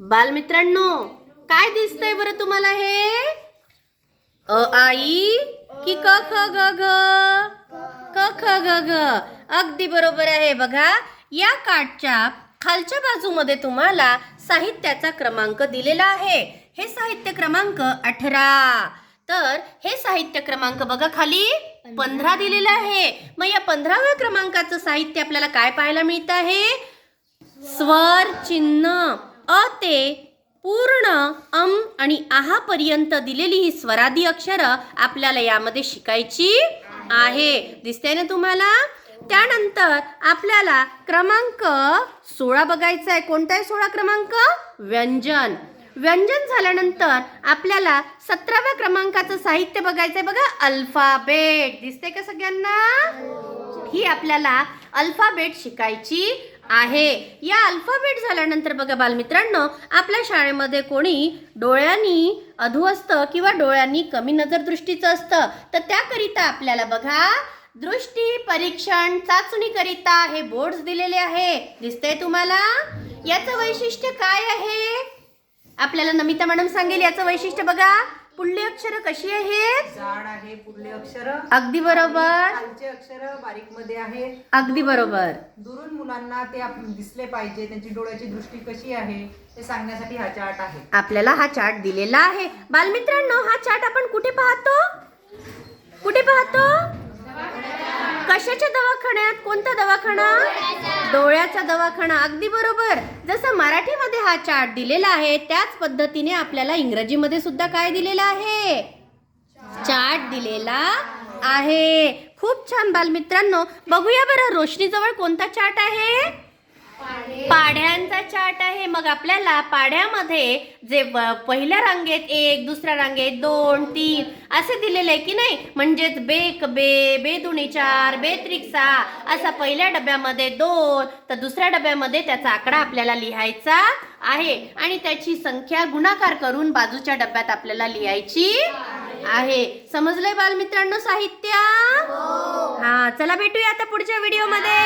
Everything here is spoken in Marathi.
बालमित्रांनो काय दिसतंय बरं तुम्हाला हे? अ आई की क ख ग ग? क ख ग ग. अगदी बरोबर आहे बघा. या कार्डच्या खालच्या बाजूमध्ये तुम्हाला साहित्याचा क्रमांक दिलेला आहे. हे साहित्य क्रमांक अठरा. तर हे साहित्य क्रमांक बघा खाली. पंधरा दिलेलं आहे. मग या पंधराव्या क्रमांकाचं साहित्य आपल्याला काय पाहायला मिळतं आहे? स्वर चिन्ह. अ ते पूर्ण अम आणि आहा पर्यंत दिलेली ही स्वरादी अक्षरं आपल्याला यामध्ये शिकायची आहे. दिसते ना तुम्हाला? त्यानंतर आपल्याला क्रमांक सोळा बघायचा आहे. कोणता आहे सोळा क्रमांक? व्यंजन. व्यंजन झाल्यानंतर आपल्याला सतराव्या क्रमांकाचं साहित्य बघायचंय. बघा अल्फाबेट. दिसते का सगळ्यांना? ही आपल्याला अल्फाबेट शिकायची आहे. या अल्फाबेट झाल्यानंतर बघा बालमित्रांनो आपल्या शाळेमध्ये कोणी डोळ्यांनी अधू असतं किंवा डोळ्यांनी कमी नजरदृष्टीचं असतं तर त्याकरिता आपल्याला बघा दृष्टी परीक्षण चाचणी करिता हे बोर्ड्स दिलेले आहे. दिसतंय तुम्हाला? याचं वैशिष्ट्य काय आहे? आपल्याला नमिता मॅडम सांगेल याचं वैशिष्ट्य बघा. पुढली अक्षरं कशी आहेत? जाड आहे पुढले अक्षर. अगदी बरोबर. खालचे अक्षर बारीकमध्ये आहे. अगदी बरोबर. दुरून मुलांना ते आप- दिसले पाहिजे. त्यांची डोळ्याची दृष्टी कशी आहे ते सांगण्यासाठी हा चार्ट आहे. आपल्याला हा चार्ट दिलेला आहे. बालमित्रांनो हा चार्ट आपण कुठे पाहतो? कुठे पाहतो? कशाच्या दवाखान्यात? कोणता दवाखाना डोळ्याचा दवाखाना अगदी बरोबर. जसं मराठीमध्ये हा चार्ट दिलेला आहे त्याच पद्धतीने आपल्याला इंग्रजीमध्ये सुद्धा काय दिलेलं आहे? चार्ट दिलेला आहे. खूप छान बालमित्रांनो बघूया बरं रोशनीजवळ कोणता चार्ट आहे? पाढ्यांचा चार्ट आहे. मग आपल्याला पाढ्यामध्ये जे ब- पहिल्या रांगेत एक दुसऱ्या रांगेत दोन तीन असे दिलेले आहे की नाही? म्हणजेच बेक बे बेदुणी चार बेत्रिक सहा असा पहिल्या डब्यामध्ये दोन तर दुसऱ्या डब्यामध्ये त्याचा आकडा आपल्याला लिहायचा आहे. आणि त्याची संख्या गुणाकार करून बाजूच्या डब्यात आपल्याला लिहायची आहे. समजलंय बालमित्रांनो साहित्य? हा चला भेटूया आता पुढच्या व्हिडिओमध्ये.